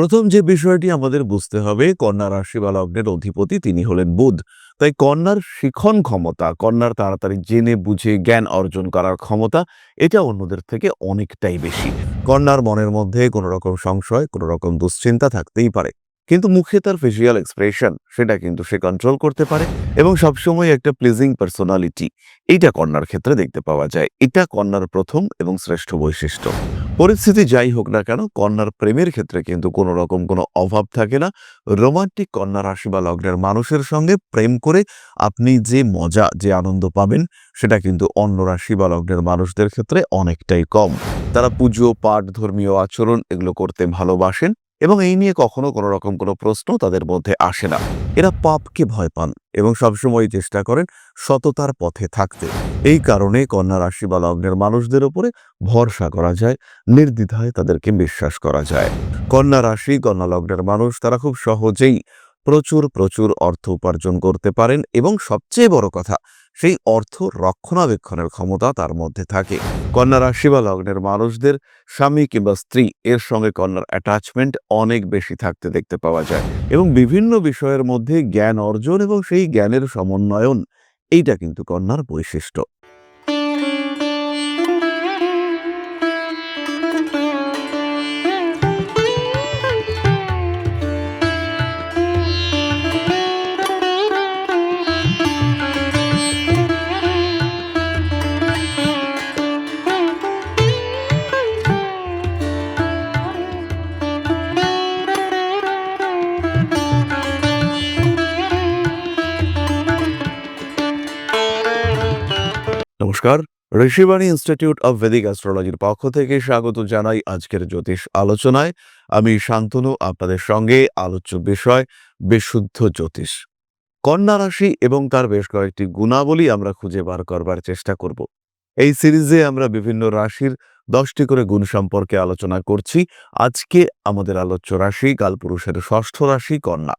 প্রথম যে বিষয়টি আমাদের বুঝতে হবে কন্যা রাশি বা লগ্নের অধিপতি তিনি হলেন বুধ। তাই কন্যার শিখন ক্ষমতা, কন্যার তাড়াতাড়ি জেনে বুঝে জ্ঞান অর্জন করার ক্ষমতা, এটা অন্যদের থেকে অনেকটাই বেশি। কন্যার মনের মধ্যে কোনো রকম সংশয় কোনো রকম দুশ্চিন্তা থাকতেই পারে। কিন্তু মুখে তার ফেসিয়াল এক্সপ্রেশন সেটা কিন্তু সে কন্ট্রোল করতে পারে এবং সবসময় একটা প্লিজিং পার্সোনালিটি এইটা কন্যার ক্ষেত্রে দেখতে পাওয়া যায়। এটা কন্যার প্রথম এবং শ্রেষ্ঠ বৈশিষ্ট্য। পরিস্থিতি যাই হোক না কেন, কন্যার প্রেমের ক্ষেত্রে কিন্তু কোনো রকম কোনো অভাব থাকে না। রোমান্টিক কন্যা রাশি বা লগ্নের মানুষের সঙ্গে প্রেম করে আপনি যে মজা, যে আনন্দ পাবেন, সেটা কিন্তু অন্য রাশি বা লগ্নের মানুষদের ক্ষেত্রে অনেকটাই কম। তারা পুজো, পাঠ, ধর্মীয় আচরণ এগুলো করতে ভালোবাসেন। এবং এই নিয়ে কখনো কোনো রকম কোনো প্রশ্ন তাদের মধ্যে আসে না। এরা পাপকে ভয় পান এবং সবসময় চেষ্টা করেন সততার পথে থাকতে। এই কারণে কন্যা রাশি বা লগ্নের মানুষদের উপরে ভরসা করা যায়, নির্দ্বিধায় তাদেরকে বিশ্বাস করা যায়। কন্যা রাশি, কন্যা লগ্নের মানুষ, তারা খুব সহজেই প্রচুর প্রচুর অর্থ উপার্জন করতে পারেন এবং সবচেয়ে বড় কথা সেই অর্থ রক্ষণাবেক্ষণের ক্ষমতা তার মধ্যে থাকে। কন্যা রাশি বা লগ্নের মানুষদের, স্বামী কিংবা স্ত্রী, এর সঙ্গে কন্যার অ্যাটাচমেন্ট অনেক বেশি থাকতে দেখতে পাওয়া যায় এবং বিভিন্ন বিষয়ের মধ্যে জ্ঞান অর্জন এবং সেই জ্ঞানের সমন্বয়ন, এইটা কিন্তু কন্যার বৈশিষ্ট্য। নমস্কার। ঋষিবাণী ইনস্টিটিউট অব ভেদিক অ্যাস্ট্রোলজির পক্ষ থেকে স্বাগত জানাই আজকের জ্যোতিষ আলোচনায়। আমি শান্তনু, আপনাদের সঙ্গে আলোচ্য বিষয়, বিশুদ্ধ জ্যোতিষ। কন্যা রাশি এবং তার বেশ কয়েকটি গুণাবলী আমরা খুঁজে বার করবার চেষ্টা করব। এই সিরিজে আমরা বিভিন্ন রাশির দশটি করে গুণ সম্পর্কে আলোচনা করছি। আজকে আমাদের আলোচ্য রাশি, কালপুরুষের ষষ্ঠ রাশি কন্যা।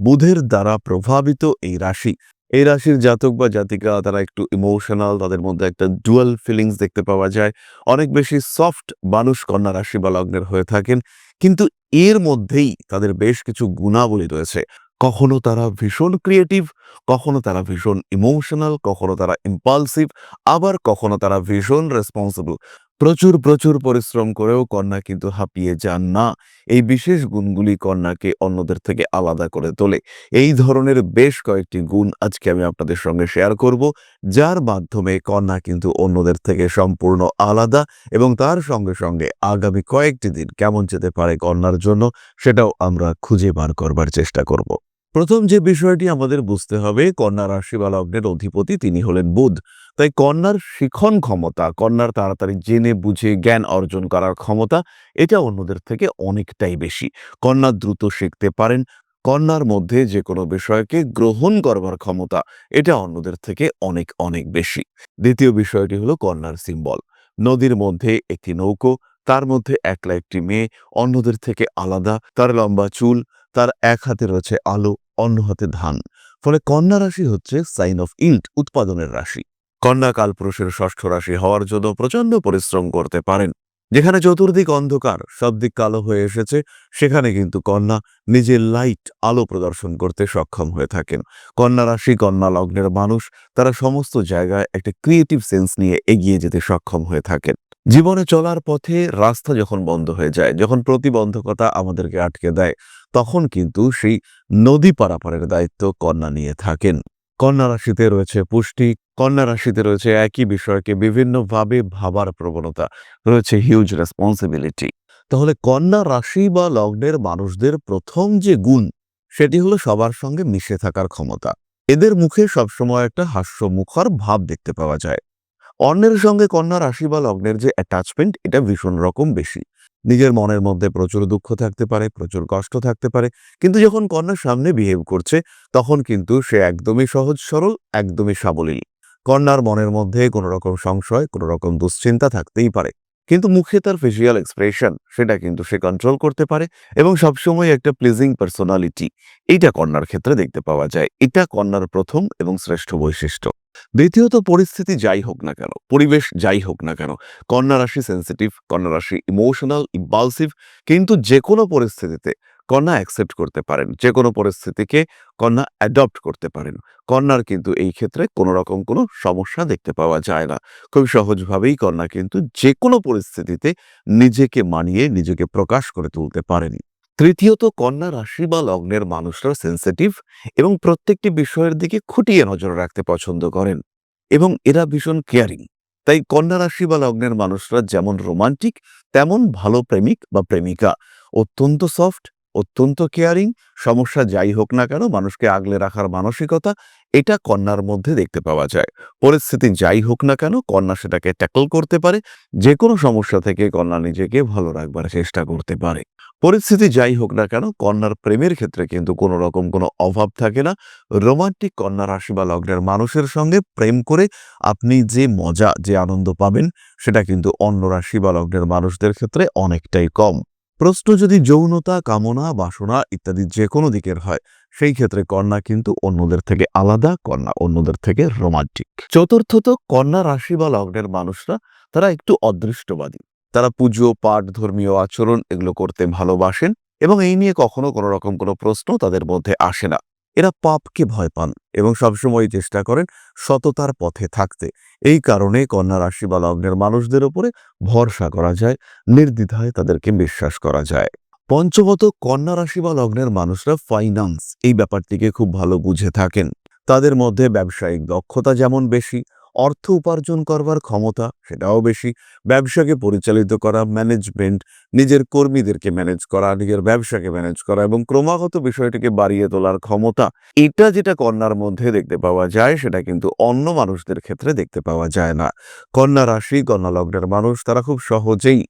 বুধের দ্বারা প্রভাবিত এই রাশি। এই রাশির জাতক বা জাতিকা, তারা একটু ইমোশনাল তাদের মধ্যে একটা ডুয়াল ফিলিংস দেখতে পাওয়া যায়। অনেক বেশি সফট মানুষ কন্যা রাশি বা লগ্নের হয়ে থাকেন, কিন্তু এর মধ্যেই তাদের বেশ কিছু গুণাবলী রয়েছে। কখনো তারা ভীষণ ক্রিয়েটিভ কখনো তারা ভীষণ ইমোশনাল কখনো তারা ইম্পালসিভ আবার কখনো তারা ভীষণ রেসপন্সিবল প্রচুর প্রচুর পরিশ্রম করেও কন্যা কিন্তু হাঁপিয়ে যান না। এই বিশেষ গুণগুলি কন্যাকে অন্যদের থেকে আলাদা করে তোলে। এই ধরনের বেশ কয়েকটি গুণ আজকে আমি আপনাদের সঙ্গে শেয়ার করব, যার মাধ্যমে কন্যা কিন্তু অন্যদের থেকে সম্পূর্ণ আলাদা এবং তার সঙ্গে সঙ্গে আগামী কয়েকটি দিন কেমন যেতে পারে কন্যার জন্য সেটাও আমরা খুঁজে বার করবার চেষ্টা করব। প্রথম যে বিষয়টি আমাদের বুঝতে হবে, কন্যা রাশি বা লগ্নের অধিপতি তিনি হলেন বুধ। তাই কন্যার শিখন ক্ষমতা, কন্যার তাড়াতাড়ি জেনে বুঝে জ্ঞান অর্জন করার ক্ষমতা, এটা অন্যদের থেকে অনেকটাই বেশি। কন্যা দ্রুত শিখতে পারেন, কন্যার মধ্যে যে কোনো বিষয়কে গ্রহণ করবার ক্ষমতা, এটা অন্যদের থেকে অনেক অনেক বেশি। দ্বিতীয় বিষয়টি হলো কন্যার সিম্বল নদীর মধ্যে একটি নৌকো, তার মধ্যে একলা একটি মেয়ে, অন্যদের থেকে আলাদা, তার লম্বা চুল, তার এক হাতে রয়েছে আলো, অন্য হাতে ধান। ফলে কন্যা রাশি হচ্ছে সাইন অফ ইল্ট উৎপাদনের রাশি। কন্যা কালপুরুষের ষষ্ঠ রাশি হওয়ার জন্য প্রচণ্ড পরিশ্রম করতে পারেন। যেখানে চতুর্দিক অন্ধকার, সব দিক কালো হয়ে এসেছে, সেখানে কিন্তু কন্যা নিজের লাইট আলো প্রদর্শন করতে সক্ষম হয়ে থাকেন। কন্যা রাশি, কন্যা লগ্নের মানুষ, তারা সমস্ত জায়গায় একটা ক্রিয়েটিভ সেন্স নিয়ে এগিয়ে যেতে সক্ষম হয়ে থাকেন। জীবনে চলার পথে রাস্তা যখন বন্ধ হয়ে যায়, যখন প্রতিবন্ধকতা আমাদেরকে আটকে দেয়, তখন কিন্তু সেই নদী পারাপারের দায়িত্ব কন্যা নিয়ে থাকেন। কন্যা রাশিতে রয়েছে পুষ্টি কন্যা রাশিতে রয়েছে একই বিষয়কে বিভিন্নভাবে ভাবার প্রবণতা, রয়েছে হিউজ রেসপন্সিবিলিটি তাহলে কন্যা রাশি বা লগ্নের মানুষদের প্রথম যে গুণ, সেটি হলো সবার সঙ্গে মিশে থাকার ক্ষমতা। এদের মুখে সবসময় একটা হাস্যমুখর ভাব দেখতে পাওয়া যায়। অন্যের সঙ্গে কন্যা রাশি বা লগ্নের যে অ্যাটাচমেন্ট এটা ভীষণ রকম বেশি। নিজের মনের মধ্যে প্রচুর দুঃখ থাকতে পারে, প্রচুর কষ্ট থাকতে পারে, কিন্তু যখন কন্যার সামনে বিহেভ করছে, তখন কিন্তু সে একদমই সহজ, সরল, একদমই সাবলীল। কন্যার মনের মধ্যে কোনো রকম সংশয় কোনো রকম দুশ্চিন্তা থাকতেই পারে। কিন্তু মুখে তার ফেসিয়াল এক্সপ্রেশন সেটা কিন্তু সে কন্ট্রোল করতে পারে এবং সবসময় একটা প্লিজিং পার্সোনালিটি এইটা কন্যার ক্ষেত্রে দেখতে পাওয়া যায়। এটা কন্যার প্রথম এবং শ্রেষ্ঠ বৈশিষ্ট্য। দ্বিতীয়ত, পরিস্থিতি যাই হোক না কেন, পরিবেশ যাই হোক না কেন, কন্যা রাশি সেন্সিটিভ কন্যা রাশি ইমোশনাল ইম্পালসিভ কিন্তু যে কোনো পরিস্থিতিতে কন্যা অ্যাকসেপ্ট করতে পারেন। যে কোনো পরিস্থিতিকে কন্যা অ্যাডপ্ট করতে পারেন। কন্যার কিন্তু এই ক্ষেত্রে কোনো রকম কোনো সমস্যা দেখতে পাওয়া যায় না। খুব সহজভাবেই কন্যা কিন্তু যে কোনো পরিস্থিতিতে নিজেকে মানিয়ে নিজেকে প্রকাশ করে তুলতে পারেনি। তৃতীয়ত, কন্যা রাশি বা লগ্নের মানুষরা সেন্সিটিভ এবং প্রত্যেকটি বিষয়ের দিকে খুঁটিয়ে নজর রাখতে পছন্দ করেন এবং এরা ভীষণ কেয়ারিং তাই কন্যা রাশি বা লগ্নের মানুষরা যেমন রোমান্টিক তেমন ভালো প্রেমিক বা প্রেমিকা। অত্যন্ত সফট অত্যন্ত কেয়ারিং সমস্যা যাই হোক না কেন, মানুষকে আগলে রাখার মানসিকতা, এটা কন্যার মধ্যে দেখতে পাওয়া যায়। পরিস্থিতি যাই হোক না কেন, কন্যা সেটাকে ট্যাকল করতে পারে যে কোনো সমস্যা থেকে কন্যা নিজেকে ভালো রাখবার চেষ্টা করতে পারে। পরিস্থিতি যাই হোক না কেন, কন্যার প্রেমের ক্ষেত্রে কিন্তু কোনো রকম কোনো অভাব থাকে না। রোমান্টিক কন্যা রাশি বা লগ্নের মানুষের সঙ্গে প্রেম করে আপনি যে মজা, যে আনন্দ পাবেন, সেটা কিন্তু অন্য রাশি বা লগ্নের মানুষদের ক্ষেত্রে অনেকটাই কম। প্রশ্ন যদি যৌনতা, কামনা, বাসনা ইত্যাদি যে কোনো দিকের হয়, সেই ক্ষেত্রে কন্যা কিন্তু অন্যদের থেকে আলাদা, কন্যা অন্যদের থেকে রোমান্টিক। চতুর্থত, কন্যা রাশি বা লগ্নের মানুষরা, তারা একটু অদৃষ্টবাদী। তারা পুজো, পাঠ, ধর্মীয় আচরণ এগুলো করতে ভালোবাসেন এবং এই নিয়ে কখনো কোনো রকম কোনো প্রশ্ন তাদের মধ্যে আসে না। এরা পাপকে ভয় পান এবং সবসময় চেষ্টা করেন সততার পথে থাকতে। এই কারণে কন্যা রাশি বা লগ্নের মানুষদের ওপরে ভরসা করা যায়, নির্দ্বিধায় তাদেরকে বিশ্বাস করা যায়। পঞ্চমত, কন্যা রাশি বা লগ্নের মানুষরা ফাইন্যান্স এই ব্যাপারটিকে খুব ভালো বুঝে থাকেন। তাদের মধ্যে ব্যবসায়িক দক্ষতা যেমন বেশি অর্থ উপার্জন করবার ক্ষমতা, সেটাও বেশি। ব্যবসাকে পরিচালিত করা ম্যানেজমেন্ট নিজের কর্মীদেরকে ম্যানেজ করা, নিজের ব্যবসাকে ম্যানেজ করা এবং ক্রমাগত বিষয়টিকে বাড়িয়ে তোলার ক্ষমতা। এটা যেটা কন্যার মধ্যে দেখতে পাওয়া যায়, সেটা কিন্তু অন্য মানুষদের ক্ষেত্রে দেখতে পাওয়া যায় না। কন্যা রাশি, কন্যা লগ্নের মানুষ, তারা খুব সহজেই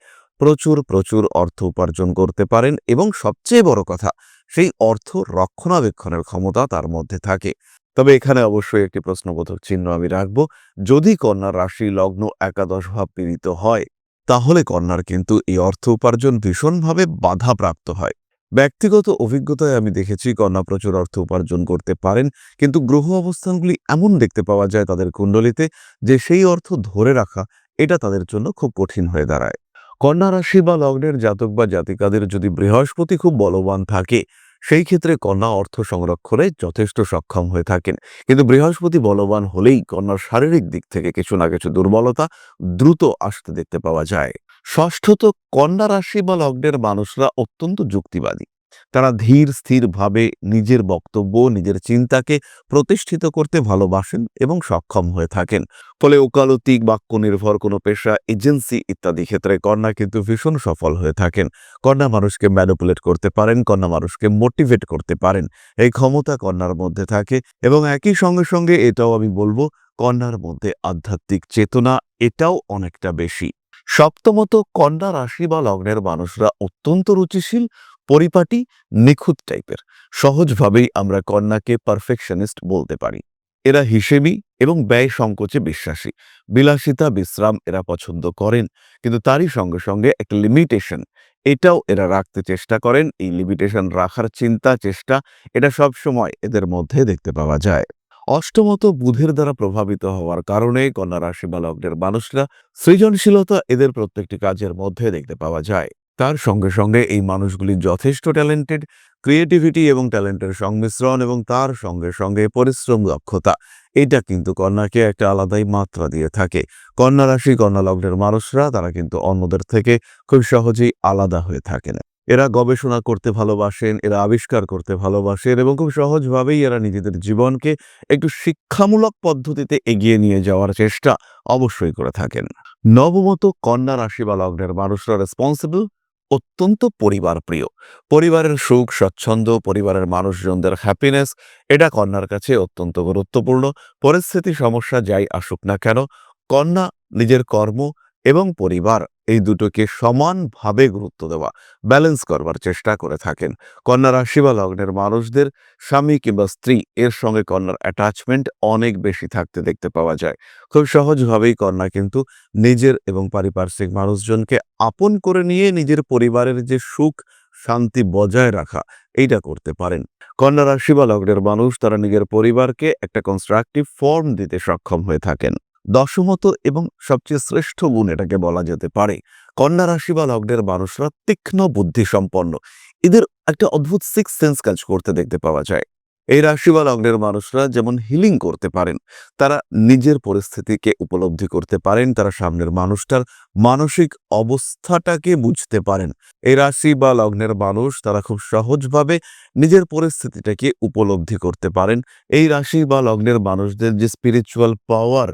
প্রচুর প্রচুর অর্থ উপার্জন করতে পারেন এবং সবচেয়ে বড় কথা, সেই অর্থ রক্ষণাবেক্ষণের ক্ষমতা তার মধ্যে থাকে। তবে এখানে অবশ্যই একটি প্রশ্নবোধক চিহ্ন আমি রাখব। যদি কন্যা রাশি লগ্ন একাদশ ভাব পীড়িত হয়, তাহলে কন্যার কিন্তু এই অর্থ উপার্জন ভীষণভাবে বাধাপ্রাপ্ত হয়। ব্যক্তিগত অভিজ্ঞতায় আমি দেখেছি কন্যা প্রচুর অর্থ উপার্জন করতে পারেন, কিন্তু গ্রহ অবস্থানগুলি এমন দেখতে পাওয়া যায় তাদের কুণ্ডলিতে যে সেই অর্থ ধরে রাখা এটা তাদের জন্য খুব কঠিন হয়ে দাঁড়ায়। কন্যা রাশি বা লগ্নের জাতক বা জাতিকাদের যদি বৃহস্পতি খুব বলবান থাকে সেই ক্ষেত্রে কন্যা অর্থ সংরক্ষণে যথেষ্ট সক্ষম হয়ে থাকেন। কিন্তু বৃহস্পতি বলবান হলেই কন্যার শারীরিক দিক থেকে কিছু না কিছু দুর্বলতা দ্রুত আসতে দেখতে পাওয়া যায়। ষষ্ঠত, কন্যা রাশি বা লগ্নের মানুষরা অত্যন্ত যুক্তিবাদী। তারা ধীর, স্থিরভাবে নিজের বক্তব্য, নিজের চিন্তাকে প্রতিষ্ঠিত করতে ভালোবাসেন এবং সক্ষম হয়ে থাকেন। ফলে ওকালতিক বাক্য নির্ভর কোনো পেশা, এজেন্সি ইত্যাদি ক্ষেত্রে কন্যা কিন্তু ভীষণ সফল হয়ে থাকেন। কন্যা মানুষকে ম্যানিপুলেট করতে পারেন, কন্যা মানুষকে মোটিভেট করতে পারেন। এই ক্ষমতা কন্যার মধ্যে থাকে এবং একই সঙ্গে সঙ্গে এটাও আমি বলব, কন্যার মধ্যে আধ্যাত্মিক চেতনা এটাও অনেকটা বেশি। সপ্তমত, কন্যা রাশি বা লগ্নের মানুষরা অত্যন্ত রুচিশীল পরিপাটি, নিখুঁত টাইপের। সহজভাবেই আমরা কন্যাকে পারফেকশনিস্ট বলতে পারি। এরা হিসেবি এবং ব্যয় সংকোচে বিশ্বাসী। বিলাসিতা, বিশ্রাম এরা পছন্দ করেন, কিন্তু তারই সঙ্গে সঙ্গে একটা লিমিটেশন এটাও এরা রাখতে চেষ্টা করেন, এই লিমিটেশন রাখার চিন্তা, চেষ্টা, এটা সব সময় এদের মধ্যে দেখতে পাওয়া যায়। অষ্টমত, বুধের দ্বারা প্রভাবিত হওয়ার কারণে কন্যা রাশি বা লগ্নের মানুষরা সৃজনশীলতা এদের প্রত্যেকটি কাজের মধ্যে দেখতে পাওয়া যায়। তার সঙ্গে সঙ্গে এই মানুষগুলি যথেষ্ট ট্যালেন্টেড ক্রিয়েটিভিটি এবং ট্যালেন্টের সংমিশ্রণ এবং তার সঙ্গে সঙ্গে পরিশ্রম দক্ষতা। এটা কিন্তু কন্যাকে একটা আলাদাই মাত্রা দিয়ে থাকে। কন্যা রাশি, কন্যা লগ্নের মানুষরা, তারা কিন্তু অন্যদের থেকে খুব সহজেই আলাদা হয়ে থাকেন। এরা গবেষণা করতে ভালোবাসেন, এরা আবিষ্কার করতে ভালোবাসেন এবং খুব সহজভাবেই এরা নিজেদের জীবনকে একটু শিক্ষামূলক পদ্ধতিতে এগিয়ে নিয়ে যাওয়ার চেষ্টা অবশ্যই করে থাকেন। নবমত, কন্যা রাশি বা লগ্নের মানুষরা রেসপন্সিবল অত্যন্ত পরিবার প্রিয়। পরিবারের সুখ স্বচ্ছন্দ পরিবারের মানুষজনদের হ্যাপিনেস এটা কন্যার কাছে অত্যন্ত গুরুত্বপূর্ণ। পরিস্থিতি, সমস্যা যাই আসুক না কেন, কন্যা নিজের কর্ম এবং পরিবার এই দুটোকে সমানভাবে গুরুত্ব দেওয়া ব্যালেন্স করবার চেষ্টা করে থাকেন। কন্যা রাশি বা লগ্নের মানুষদের, স্বামী কিংবা স্ত্রী, এর সঙ্গে কন্যার অ্যাটাচমেন্ট অনেক বেশি থাকতে দেখতে পাওয়া যায়। খুব সহজভাবেই কন্যা কিন্তু নিজের এবং পারিপার্শ্বিক মানুষজনকে আপন করে নিয়ে নিজের পরিবারের যে সুখ, শান্তি বজায় রাখা, এইটা করতে পারেন। কন্যা রাশি বা লগ্নের মানুষ, তারা নিজের পরিবারকে একটা কনস্ট্রাকটিভ ফর্ম দিতে সক্ষম হয়ে থাকেন। দশমত এবং সবচেয়ে শ্রেষ্ঠ গুণ এটাকে বলা যেতে পারে। কন্যা রাশি বা লগ্নের মানুষরা তীক্ষ্ণ বুদ্ধি সম্পন্ন এদের একটা অদ্ভুত সিক্স সেন্স কাজ করতে দেখতে পাওয়া যায়। এই রাশি বা লগ্নের মানুষরা যেমন হিলিং করতে পারেন, তারা নিজের পরিস্থিতিকে উপলব্ধি করতে পারেন, তারা সামনের মানুষটার মানসিক অবস্থাটাকে বুঝতে পারেন। এই রাশি বা লগ্নের মানুষ তারা খুব সহজভাবে নিজের পরিস্থিতিটাকে উপলব্ধি করতে পারেন। এই রাশি বা লগ্নের মানুষদের যে স্পিরিচুয়াল পাওয়ার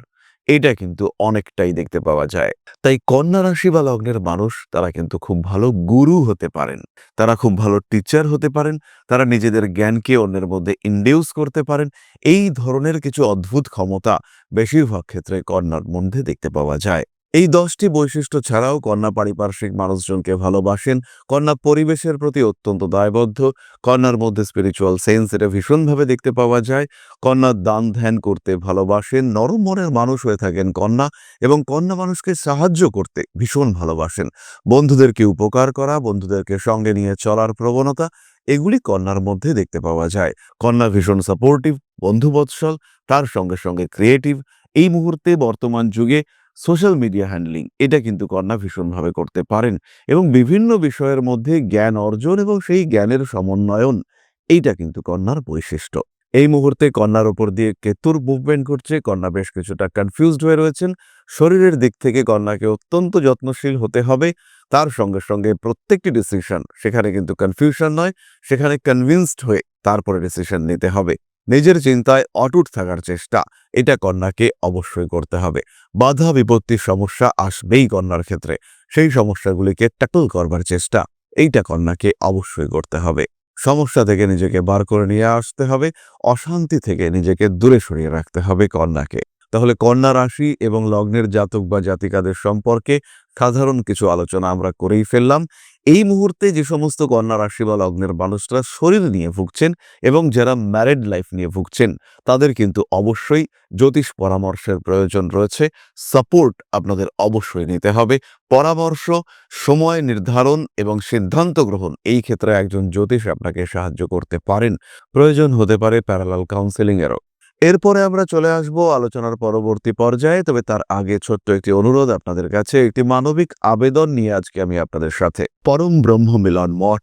এটা কিন্তু অনেকটাই দেখতে পাওয়া যায়। তাই কন্যা রাশি বা লগ্নের মানুষ, তারা কিন্তু খুব ভালো গুরু হতে পারেন। তারা খুব ভালো টিচার হতে পারেন। তারা নিজেদের জ্ঞানকে অন্যের মধ্যে ইন্ডিউস করতে পারেন। এই ধরনের কিছু অদ্ভুত ক্ষমতা বেশিরভাগ ক্ষেত্রে কন্যার মধ্যে দেখতে পাওয়া যায়। এই দশটি বৈশিষ্ট্য ছাড়াও কন্যা পারিপার্শ্বিক মানুষজনকে ভালোবাসেন। কন্যা পরিবেশের প্রতি অত্যন্ত দায়বদ্ধ। কন্যার মধ্যে স্পিরিচুয়াল সেন্স এটা ভীষণভাবে দেখতে পাওয়া যায়। কন্যা দান ধ্যান করতে ভালোবাসেন। নরম মনের মানুষ হয়ে থাকেন কন্যা এবং কন্যা মানুষকে সাহায্য করতে ভীষণ ভালোবাসেন। বন্ধুদেরকে উপকার করা, বন্ধুদেরকে সঙ্গে নিয়ে চলার প্রবণতা, এগুলি কন্যার মধ্যে দেখতে পাওয়া যায়। কন্যা ভীষণ সাপোর্টিভ বন্ধুবৎসল, তার সঙ্গে সঙ্গে ক্রিয়েটিভ এই মুহূর্তে বর্তমান যুগে সোশ্যাল মিডিয়া হ্যান্ডলিং এটা কিন্তু কন্যা ভীষণভাবে করতে পারেন এবং বিভিন্ন বিষয়ের মধ্যে জ্ঞান অর্জন এবং সেই জ্ঞানের সমন্বয়ন, এইটা কিন্তু কন্যার বৈশিষ্ট্য। এই মুহূর্তে কন্যার ওপর দিয়ে কেতুর মুভমেন্ট করছে, কন্যা বেশ কিছুটা কনফিউজড হয়ে রয়েছেন। শরীরের দিক থেকে কন্যাকে অত্যন্ত যত্নশীল হতে হবে। তার সঙ্গে সঙ্গে প্রত্যেকটি ডিসিশন সেখানে কিন্তু কনফিউশন নয়, সেখানে কনভিন্সড হয়ে তারপরে ডিসিশন নিতে হবে। নিজের চিন্তায় অটুট থাকার চেষ্টা, এটা কন্যাকে অবশ্যই করতে হবে। বাধা বিপত্তির সমস্যা আসবেই কন্যার ক্ষেত্রে। সেই সমস্যাগুলিকে ট্যাকল করবার চেষ্টা, এইটা কন্যাকে অবশ্যই করতে হবে। সমস্যা থেকে নিজেকে বার করে নিয়ে আসতে হবে, অশান্তি থেকে নিজেকে দূরে সরিয়ে রাখতে হবে কন্যাকে। তাহলে কন্যা রাশি এবং লগ্নের জাতক বা জাতিকাদের সম্পর্কে সাধারণ কিছু আলোচনা আমরা করেই ফেললাম। এই মুহূর্তে যে সমস্ত কন্যা রাশি বা লগ্নের মানুষরা শরীর নিয়ে ভুগছেন এবং যারা ম্যারিড লাইফ নিয়ে ভুগছেন, তাদের কিন্তু অবশ্যই জ্যোতিষ পরামর্শের প্রয়োজন রয়েছে। সাপোর্ট আপনাদের অবশ্যই নিতে হবে। পরামর্শ, সময় নির্ধারণ এবং সিদ্ধান্ত গ্রহণ, এই ক্ষেত্রে একজন জ্যোতিষ আপনাকে সাহায্য করতে পারেন। প্রয়োজন হতে পারে প্যারালাল কাউন্সেলিং এরও। এরপরে আমরা চলে আসব আলোচনার পরবর্তী পর্যায়ে। তবে তার আগে ছোট্ট একটি অনুরোধ আপনাদের কাছে, একটি মানবিক আবেদন নিয়ে আজকে আমি আপনাদের সাথে। পরম ব্রহ্ম মিলন মঠ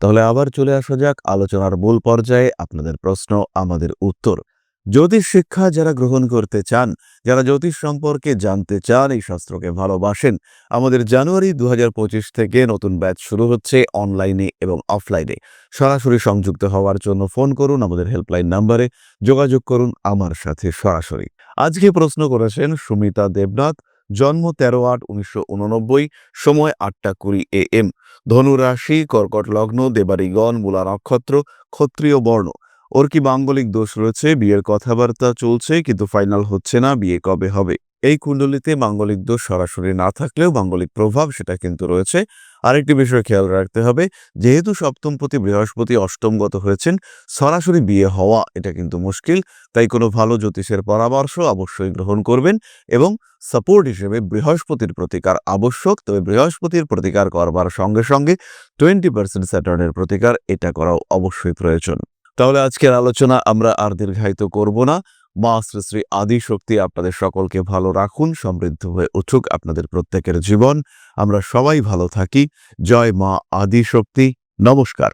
তাহলে আবার চলে আসা যাক আলোচনার মূল পর্যায়ে আপনাদের প্রশ্ন, আমাদের উত্তর। জ্যোতিষ শিক্ষা যারা গ্রহণ করতে চান, যারা জ্যোতিষ সম্পর্কে জানতে চান, এই শাস্ত্রকে ভালোবাসেন, আমাদের জানুয়ারি দু হাজার পঁচিশ থেকে নতুন ব্যাচ শুরু হচ্ছে অনলাইনে এবং অফলাইনে। সরাসরি সংযুক্ত হওয়ার জন্য ফোন করুন আমাদের হেল্পলাইন নাম্বারে, যোগাযোগ করুন আমার সাথে সরাসরি। আজকে প্রশ্ন করেছেন সুমিতা দেবনাথ জন্ম তেরো আট উনিশশো সময় আটটা কুড়ি এ এম। ধনুরাশি, কর্কট লগ্ন দেবারিগণ মূলা নক্ষত্র, ক্ষত্রিয় বর্ণ। ওর কি মাঙ্গলিক দোষ রয়েছে? বিয়ের কথাবার্তা চলছে, কিন্তু ফাইনাল হচ্ছে না, বিয়ে কবে হবে? এই কুণ্ডলিতে মাঙ্গলিক দোষ সরাসরি না থাকলেও মাঙ্গলিক প্রভাব সেটা কিন্তু রয়েছে। আরেকটি বিষয় খেয়াল রাখতে হবে। যেহেতু সপ্তমপতি বৃহস্পতি অষ্টমগত হয়েছেন, সরাসরি বিয়ে হওয়া এটা কিন্তু মুশকিল। তাই কোনো ভালো জ্যোতিষের পরামর্শ অবশ্যই গ্রহণ করবেন এবং সাপোর্ট হিসেবে বৃহস্পতির প্রতিকার আবশ্যক। তবে বৃহস্পতির প্রতিকার করবার সঙ্গে সঙ্গে টোয়েন্টি পার্সেন্ট স্যাটার্নের প্রতিকার এটা করাও অবশ্যই প্রয়োজন। তাহলে আজকের আলোচনা আমরা আর দীর্ঘায়িত করব না। মা শ্রী শ্রী আদি শক্তি আপনাদের সকলকে ভালো রাখুন, সমৃদ্ধ হয়ে উঠুক আপনাদের প্রত্যেকের জীবন। আমরা সবাই ভালো থাকি। জয় মা আদি শক্তি নমস্কার